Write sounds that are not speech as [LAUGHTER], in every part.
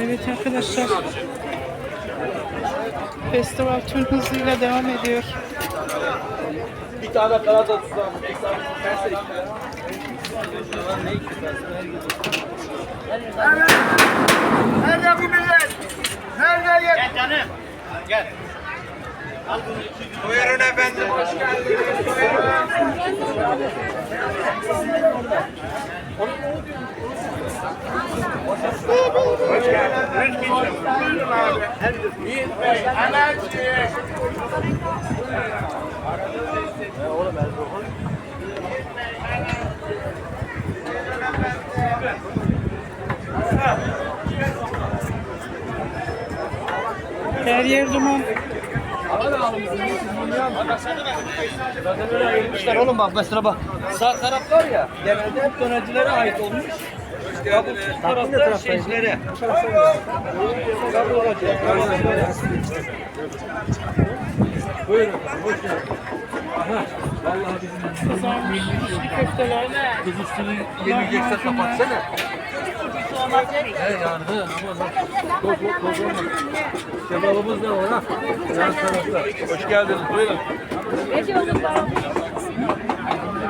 Evet arkadaşlar. Festival tüm hızıyla devam ediyor. Bir tane. Bir tane Kayseri. Nerede bu millet? Nerede yer? Gel canım. Gel. Buyurun efendim. Hoş geldiniz. Hoş geldiniz. Buyurun abi. Anacığım. Her yer duman. Zaten öyle ayırmışlar oğlum bak mesela bak. Sağ taraf var ya genelde hep dönercilere ait olmuş. Tarafta şeycilere. Buyurun. Hoş geldin. Aha, Vallahi bizim içli köfteler. kız üstünü yemeyecekse kapatsana. He yani ama. Çok çok olmaz. Kebabımız da var ha. Yan tarafta. Hoş geldiniz. Buyurun.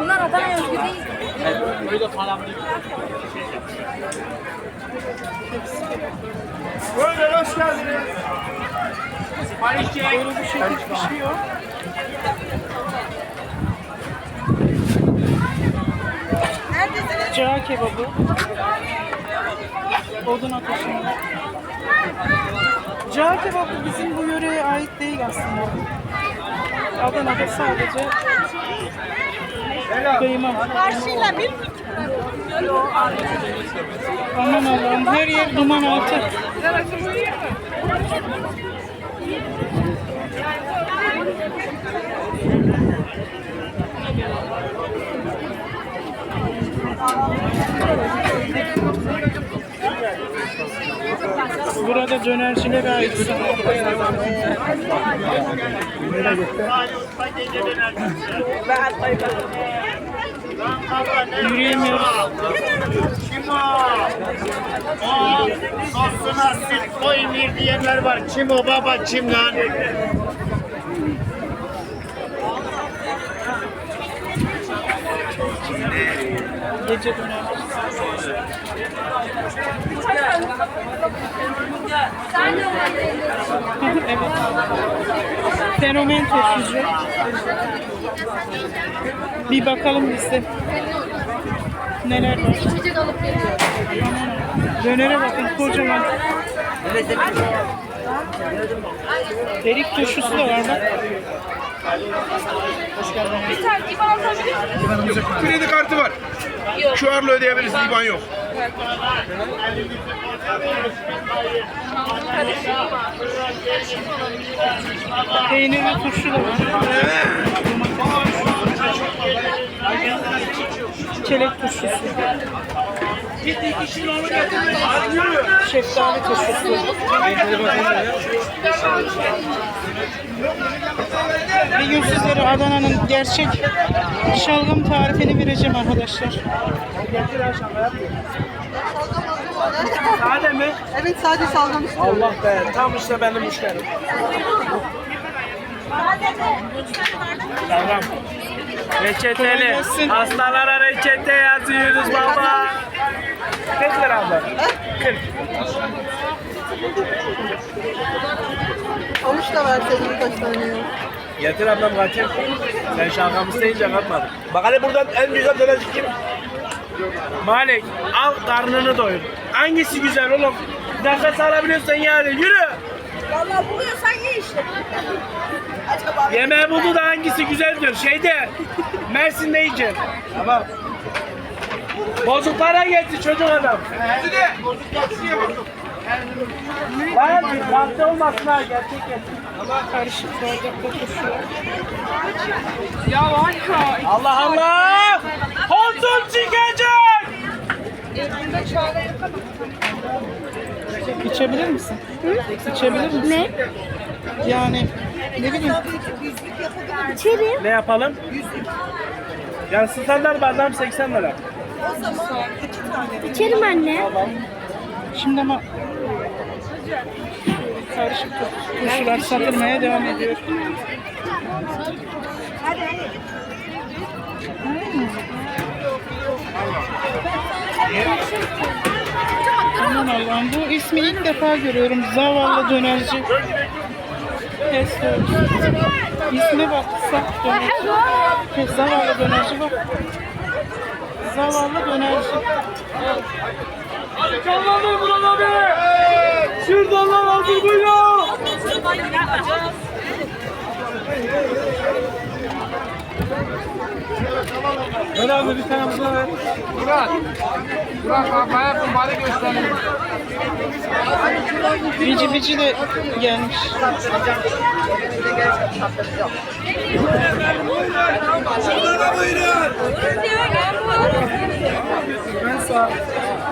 Bunlar Adana özgü değil. Böyle falan değil. Buyurun hoş geldiniz. Böyle bir şey pişiyor. Cağ kebabı. Odun ateşinde. Cağ kebabı bizim bu yöreye ait değil aslında. Adana'da sadece. Karşıyla bir Aman Allah'ım her yer duman altı. Burada dönercilere ait Yürüyemiyoruz. Kim o? O sosuna süt koymuyor diyenler var. Kim o baba kim lan? Gece döner. Evet. Fenomen tepsici. Bir bakalım biz de. Neler var. içecek alıp geliyor. Dönere bakın kocaman. Delik turşusu da var bak. Bir tane gibi alabilir miyim? Kredi kartı var. Şu arla ödeyebilirsin. İban yok. Peynirli turşu da var. Çelek turşusu. Şeftali turşusu. Bir gün sizlere Adana'nın gerçek şalgam tarifini vereceğim arkadaşlar. Sade mi? Evet sadece şalgam istiyorum. Allah be. Tam işte benim müşterim. Tamam. Reçeteli. Hastalara reçete yazıyoruz baba. Kaç lira abla? 40. Avuç da verseydin birkaç tane ya. Getir ablam kaçır. Sen şalgam isteyince katmadın. Bak hani buradan en güzel dönerci kim? Malik al karnını doyur. Hangisi güzel oğlum? Nefes alabiliyorsan yani yürü. Valla buluyorsan ye işte. Yemeği buldu da hangisi güzeldir? Şeyde Mersin'de yiyeceksin. Tamam. Bozuk para geldi çocuk adam. Lan sahte olmasın ha gerçek gelsin. Karışık bardakta turşu. Allah Allah! Hortum çıkacak! İçebilir misin? İçebilir misin? Ne? Yani ne bileyim İçerim. Ne yapalım? Yani standart bardak 80 lira. İçerim anne. şimdi ama Karışık turşular satılmaya devam ediyor. Aman Allah'ım bu ismi ilk defa görüyorum. Zavallı dönerci. Pesto. İsme bak. Saf dönerci. Zavallı dönerci bak. Zavallı dönerci. Canlandır Murat abi. Şuradan hazır buyurun. Ver abi bir tane buna ver. Murat. Murat bak bayağı kumbara gösterin. Bici bici de gelmiş. Şuradan buyurun.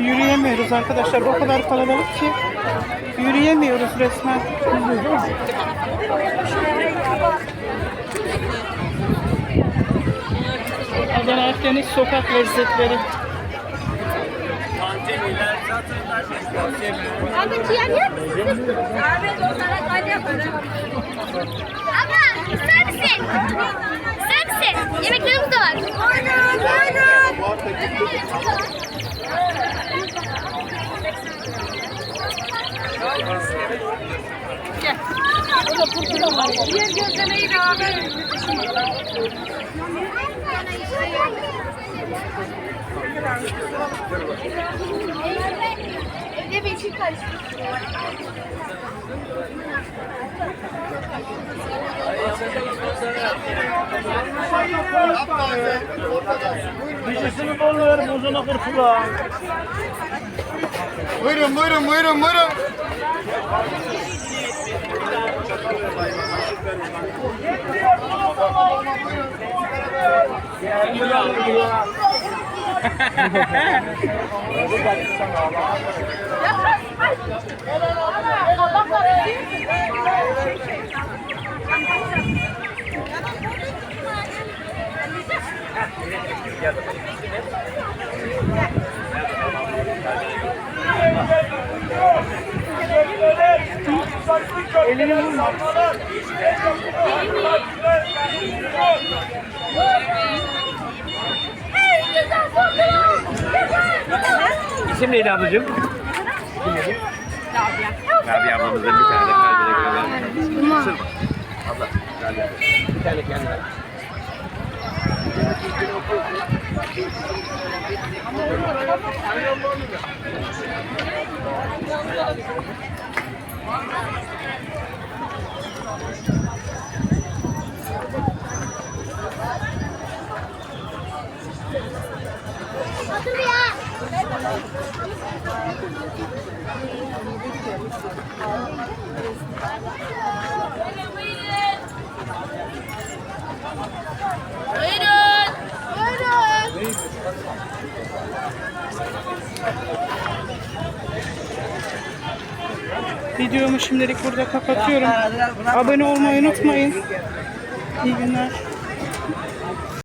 Yürüyemiyoruz arkadaşlar. O kadar kalabalık ki yürüyemiyoruz resmen. Adana Akdeniz sokak lezzetleri. Abi ciğer yer misin? Evet, o sana kaydı yaparım. Abla, ister misin? Yemeklerimiz de var. Aynen, aynen. Diğer gözlemeyi abi. Evde şey karıştı. Dişisini bol ver, buzunu kurtula. Buyurun buyurun buyurun buyurun. [LAUGHS] Elini vurma. İsim neydi ablacığım? Rabia ablamızın bir tane kalbine göre ver. Abla, Rabia. Bir tane kendine. Otur Videomu şimdilik burada kapatıyorum. Abone olmayı unutmayın. İyi günler.